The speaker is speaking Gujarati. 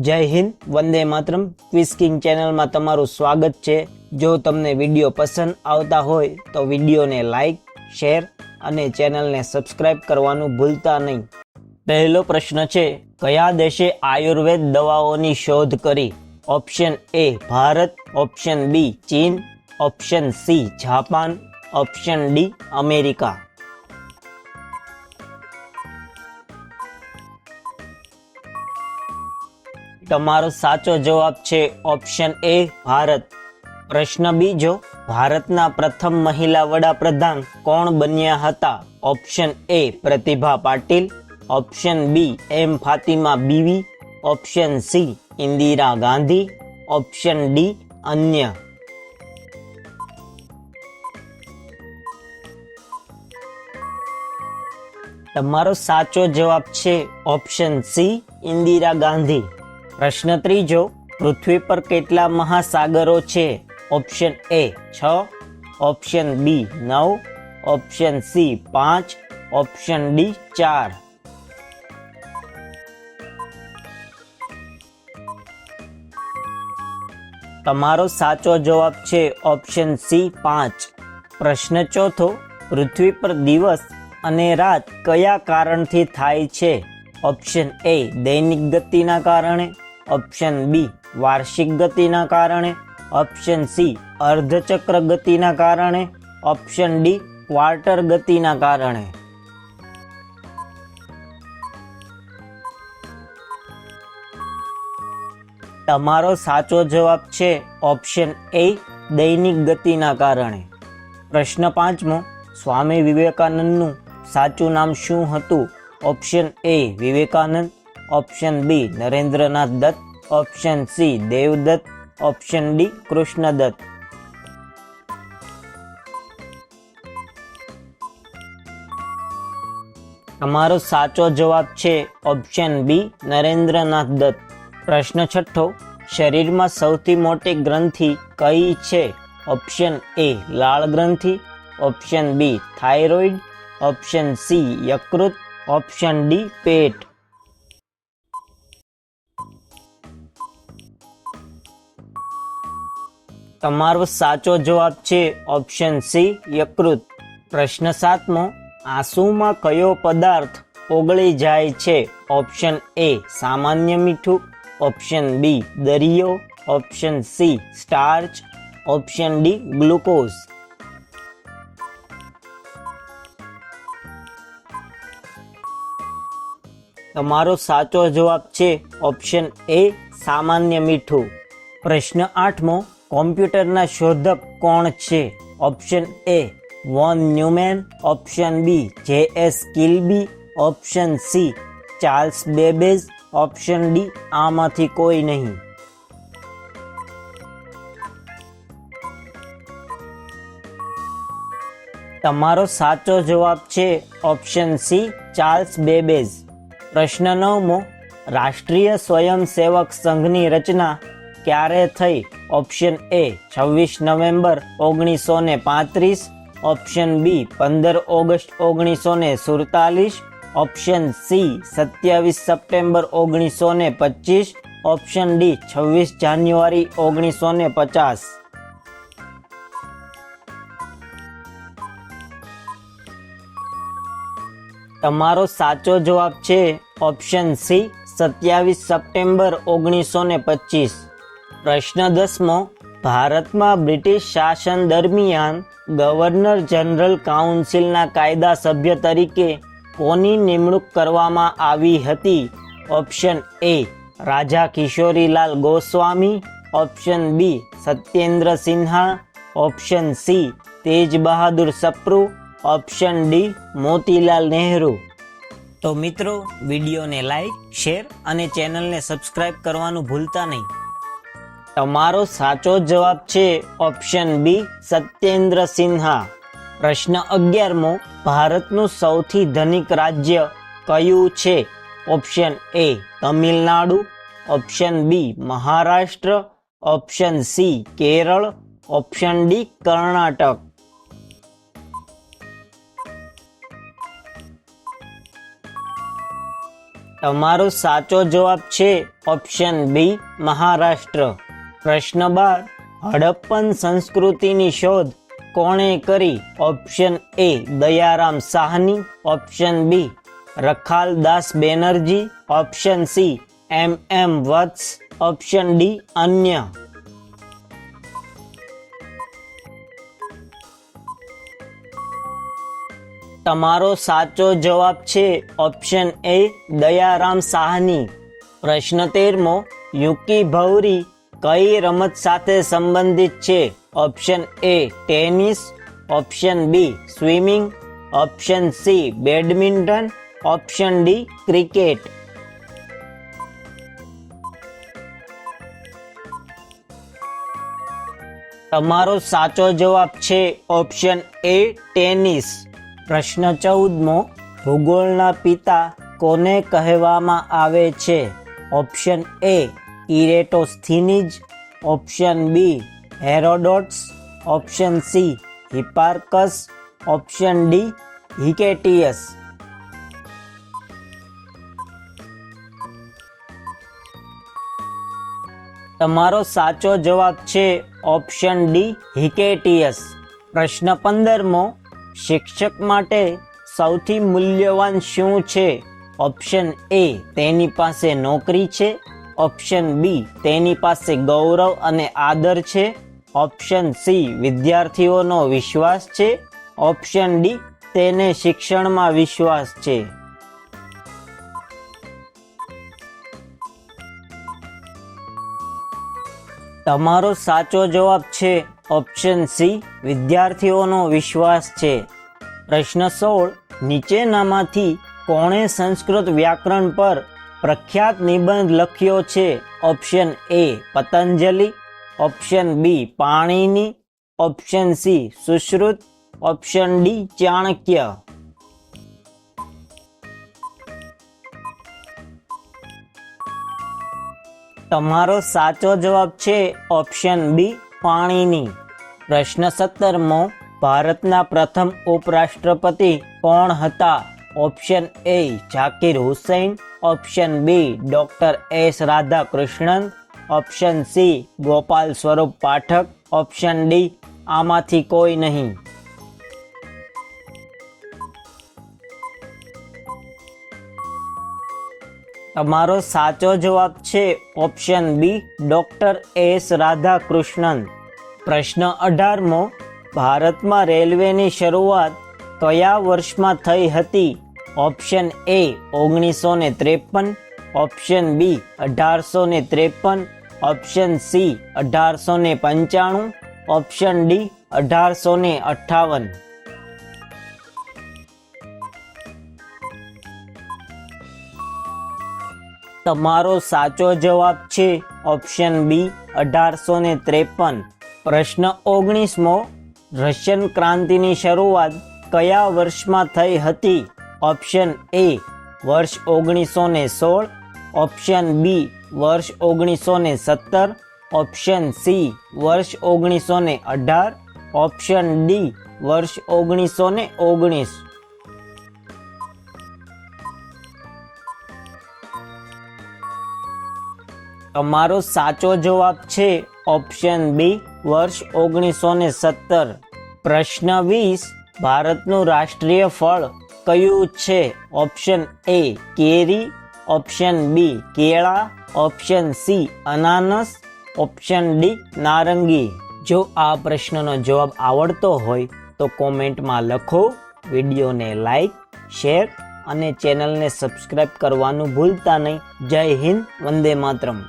જય હિન્દ, વંદે માતરમ. ક્વિઝ કિંગ ચેનલમાં તમારું સ્વાગત છે. જો તમને વીડિયો પસંદ આવતા હોય તો વિડીયોને લાઈક શેર અને ચેનલને સબસ્ક્રાઇબ કરવાનું ભૂલતા નહીં. પહેલો પ્રશ્ન છે, કયા દેશે આયુર્વેદ દવાઓની શોધ કરી? Option A Bharat. Option B ચીન. Option C Japan. Option D America. તમારો સાચો જવાબ છે ઓપ્શન એ ભારત. પ્રશ્ન બીજો, ભારતના પ્રથમ મહિલા વડાપ્રધાન કોણ બન્યા હતા? Option A Pratibha Patil. Option B M Fathima Beevi. Option C Indira Gandhi. Option D અન્ય. તમારો સાચો જવાબ છે ઓપ્શન સી ઇન્દિરા ગાંધી. પ્રશ્ન ત્રીજો, પૃથ્વી પર કેટલા મહાસાગરો છે? ઓપ્શન એ છ ઓપ્શન બી નવ ઓપ્શન સી પાંચ ઓપ્શન ડી ચાર. તમારો સાચો જવાબ છે ઓપ્શન સી પાંચ. પ્રશ્ન ચોથો, પૃથ્વી પર દિવસ અને રાત કયા કારણથી થાય છે? ઓપ્શન એ દૈનિક ગતિના કારણે. ઓપ્શન બી વાર્ષિક ગતિના કારણે. ઓપ્શન સી અર્ધચક્ર ગતિના કારણે. ઓપ્શન ડી ક્વાર્ટર ગતિના કારણે. તમારો સાચો જવાબ છે ઓપ્શન એ દૈનિક ગતિના કારણે. પ્રશ્ન પાંચમો, સ્વામી વિવેકાનંદનું સાચું નામ શું હતું? Option A Vivekananda. Option B Narendranath Datta, option C Devdatta, option D Krishnadatta. અમારો સાચો જવાબ છે ઓપ્શન બી નરેન્દ્રનાથ દત્ત. પ્રશ્ન છઠ્ઠો, શરીરમાં સૌથી મોટી ગ્રંથિ કઈ છે? ઓપ્શન એ લાળ ગ્રંથિ, option B thyroid, option C યકૃત, ઓપ્શન ડી પેટ. તમારો સાચો જવાબ છે ઓપ્શન સી યકૃત. પ્રશ્ન સાતમો, આંસુમાં કયો પદાર્થ ઓગળી જાય છે? ઓપ્શન એ સામાન્ય મીઠું. ઓપ્શન બી દરિયો. Option C starch option D glucose તમારો સાચો જવાબ છે ઓપ્શન એ સામાન્ય મીઠું. પ્રશ્ન આઠમો કોમ્પ્યુટરના શોધક કોણ છે? Option A Von Newman option B J S Kilby option C Charles Babbage option D આમાંથી કોઈ નહીં. તમારો સાચો જવાબ છે ઓપ્શન સી ચાર્લ્સ બેબેઝ પ્રશ્ન નવમો, રાષ્ટ્રીય સ્વયંસેવક સંઘની રચના ક્યારે થઈ? ઓપ્શન એ છવ્વીસ નવેમ્બર ઓગણીસો ને પાંત્રીસ, ઓપ્શન બી પંદર ઓગસ્ટ ઓગણીસો ને સુડતાલીસ, ઓપ્શન સી સત્યાવીસ સપ્ટેમ્બર ઓગણીસો ને પચીસ, ઓપ્શન ડી છવ્વીસ જાન્યુઆરી ઓગણીસો ને પચાસ. તમારો સાચો જવાબ છે ઓપ્શન સી સત્યાવીસ સપ્ટેમ્બર ઓગણીસો ને પચીસ. પ્રશ્ન દસમો, ભારતમાં બ્રિટિશ શાસન દરમિયાન ગવર્નર જનરલ કાઉન્સિલના કાયદા સભ્ય તરીકે કોની નિમણૂક કરવામાં આવી હતી? Option A, Raja Kishorilal Goswami. Option B, Satyendra Sinha. Option C, Tej Bahadur Sapru. Option D, Motilal Nehru. તો મિત્રો, વિડીયોને લાઈક, શેર અને ચેનલને સબસ્ક્રાઈબ કરવાનું ભૂલતા નહીં. તમારો સાચો જવાબ છે ઓપ્શન બી સત્યેન્દ્ર સિન્હા. પ્રશ્ન અગિયારમો, ભારતનું સૌથી ધનિક રાજ્ય કયું છે? Option A Tamil Nadu, option B Maharashtra, option C Kerala, option D Karnataka. તમારો સાચો જવાબ છે ઓપ્શન બી મહારાષ્ટ્ર. પ્રશ્ન બાર, હડપ્પન સંસ્કૃતિની શોધ કોણે કરી? Option A Dayaram Sahni. Option B Rakhaldas Banerjee. Option C M M Vats. Option D અન્ય. તમારો સાચો જવાબ છે ઓપ્શન એ દયારામ સાહની. પ્રશ્ન તેરમો, યુકી ભૌરી કઈ રમત સાથે સંબંધિત છે? Option A tennis. Option B swimming. Option C badminton. Option D cricket. તમારો સાચો જવાબ છે ઓપ્શન એ, ટેનિસ. પ્રશ્ન ચૌદમો, ભૂગોળના પિતા કોને કહેવામાં આવે છે? Option A Eratosthenes option B Herodotus, option C Hipparchus, option D Hecataeus. તમારો સાચો જવાબ છે ઓપ્શન ડી હિકેટિયસ. પ્રશ્ન પંદરમો, શિક્ષક માટે સૌથી મૂલ્યવાન શું છે? ઓપ્શન એ, તેની પાસે નોકરી છે? ઓપ્શન બી તેની પાસે ગૌરવ અને આદર છે. ઓપ્શન સી વિદ્યાર્થીઓનો વિશ્વાસ છે. ઓપ્શન ડી તેને શિક્ષણમાં વિશ્વાસ છે. તમારો સાચો જવાબ છે. ઓપ્શન સી વિદ્યાર્થીઓનો વિશ્વાસ છે. પ્રશ્ન સોળ નીચેનામાંથી કોણે સંસ્કૃત વ્યાકરણ પર પ્રખ્યાત નિબંધ લખ્યો છે option A Patanjali, option B Panini, option C Sushruta, option D Chanakya. તમારો સાચો જવાબ છે ઓપ્શન બી પાણીની. પ્રશ્ન સત્તરમો, ભારતના પ્રથમ ઉપરાષ્ટ્રપતિ કોણ હતા? Option A Zakir Hussain option B doctor S Radhakrishnan, option C Gopal Swaroop Pathak, option D આમાંથી કોઈ નહીં. તમારો સાચો જવાબ છે option B doctor S Radhakrishnan. પ્રશ્ન અઢારમો, ભારતમાં રેલવેની શરૂઆત કયા વર્ષમાં થઈ હતી? ઓપ્શન એ ઓગણીસો ને ત્રેપન, ઓપ્શન બી અઢારસો ને ત્રેપન, ઓપ્શન સી અઢારસો ને પંચાણું, ઓપ્શન ડી અઢારસો ને અઠ્ઠાવન તમારો સાચો જવાબ છે ઓપ્શન બી અઢારસો ને ત્રેપન. પ્રશ્ન ઓગણીસમો, રશિયન ક્રાંતિની શરૂઆત કયા વર્ષમાં થઈ હતી? ઓપ્શન એ વર્ષ ઓગણીસો ને સોળ, ઓપ્શન બી વર્ષ ઓગણીસો ને સત્તર, ઓપ્શન સી વર્ષ ઓગણીસો ને અઢાર, ઓપ્શન ડી વર્ષ ઓગણીસો ને ઓગણીસ. તમારો સાચો જવાબ છે ઓપ્શન બી વર્ષ ઓગણીસો ને સત્તર. પ્રશ્ન વીસ, ભારતનું રાષ્ટ્રીય ફળ કયું છે? ઓપ્શન એ કેરી. ઓપ્શન બી કેળા. ઓપ્શન સી અનાનસ. ઓપ્શન ડી નારંગી. જો આ પ્રશ્નનો જવાબ આવડતો હોય, તો કોમેન્ટમાં લખો, વિડીયોને લાઈક, શેર અને ચેનલને સબસ્ક્રાઈબ કરવાનું ભૂલતા નહીં. જય હિન્દ, વંદે માતરમ.